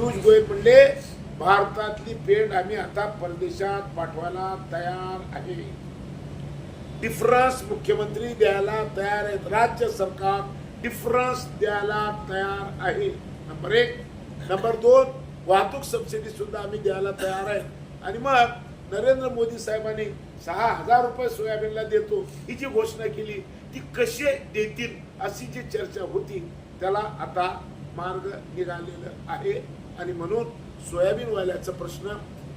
पियुष गोयल म्हणले भारतातली पेंड आम्ही आता परदेशात पाठवायला तयार आहे. डिफरन्स मुख्यमंत्री द्यायला तयार आहेत. राज्य सरकार डिफरन्स द्यायला तयार आहे. नंबर एक. नंबर दोन वाहतूक सबसिडी सुद्धा आम्ही द्यायला तयार आहे. आणि मग नरेंद्र मोदी साहेबांनी सहा हजार रुपये सोयाबीनला देतो. ही जी घोषणा केली ती कसे देतील अशी जी चर्चा होती त्याला आता मार्ग निघालेला आहे. आणि म्हणून सोयाबीन वाल्याचा प्रश्न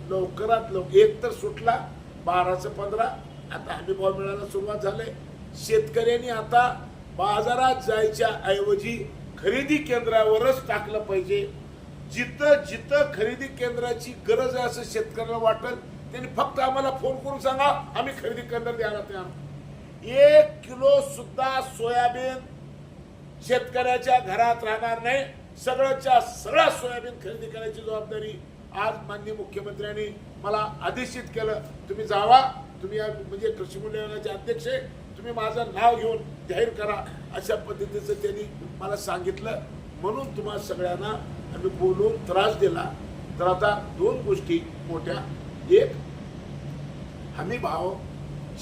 लवकरात लवकर एक तर सुटला बाराचं पंधरा आता हमी भाव मिळायला सुरुवात झाले. शेतकऱ्यांनी आता बाजारात जायच्या ऐवजी खरेदी केंद्रावरच टाकलं पाहिजे. जिथं जिथं खरेदी केंद्राची गरज आहे असं शेतकऱ्याला वाटत त्यांनी फक्त आम्हाला फोन करून सांगा आम्ही खरेदी केंद्र द्यायला तयार. एक किलो सुद्धा सोयाबीन शेतकऱ्याच्या घरात राहणार नाही. सगळ्याच्या सगळ्या सोयाबीन खरेदी करायची जबाबदारी आज माननीय मुख्यमंत्र्यांनी मला आदेशित केलं. तुम्ही जावा तुम्ही या म्हणजे कृषी मूल्य आयोगाचे अध्यक्ष तुम्ही माझं नाव घेऊन जाहीर करा अशा पद्धतीचं त्यांनी मला सांगितलं. म्हणून तुम्हा सगळ्यांना आम्ही बोलून त्रास दिला. तर आता दोन गोष्टी मोठ्या. एक हमी भाव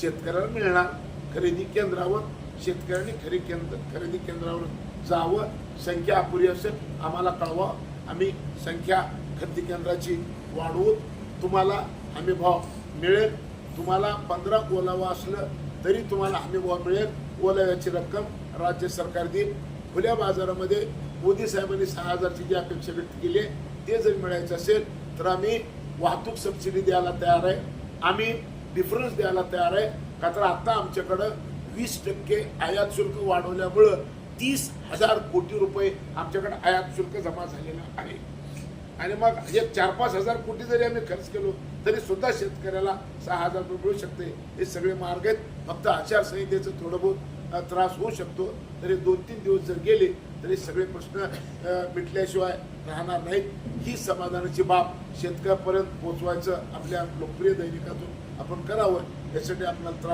शेतकऱ्याला मिळणार खरेदी केंद्रावर. शेतकऱ्यांनी खरेदी केंद्र खरेदी केंद्रावर जावं संख्या अपुरी असेल आम्हाला कळवा. आम्ही संख्या खरेदी केंद्राची वाढवून तुम्हाला हमी भाव मिळेल. तुम्हाला पंधरा ओलावा असलं तरी तुम्हाला हमी भाव मिळेल. ओलाव्याची रक्कम राज्य सरकार देईल. खुल्या बाजारामध्ये मोदी साहेबांनी सहा हजारची जी अपेक्षा व्यक्त केली आहे ते जर मिळायचं असेल तर आम्ही वाहतूक सबसिडी द्यायला तयार आहे. आम्ही डिफरन्स द्यायला तयार आहे. का तर आत्ता आमच्याकडं वीस टक्के आयात शुल्क वाढवल्यामुळं तीस हजार कोटी रुपये आमच्याकडे आयात शुल्क जमा झालेला आहे. आणि मग हे चार पाच हजार कोटी जरी आम्ही खर्च केलो तरी सुद्धा शेतकऱ्याला सहा हजार रुपये मिळू शकते. हे सगळे मार्ग आहेत. फक्त आचारसंहितेचं थोडं बहुत त्रास होऊ शकतो. तरी दोन तीन दिवस जर गेले तरी सगळे प्रश्न मिटल्याशिवाय राहणार नाहीत. ही समाधानाची बाब शेतकऱ्यापर्यंत पोहोचवायचं आपल्या लोकप्रिय दैनिकातून आपण करावं यासाठी आपला त्रास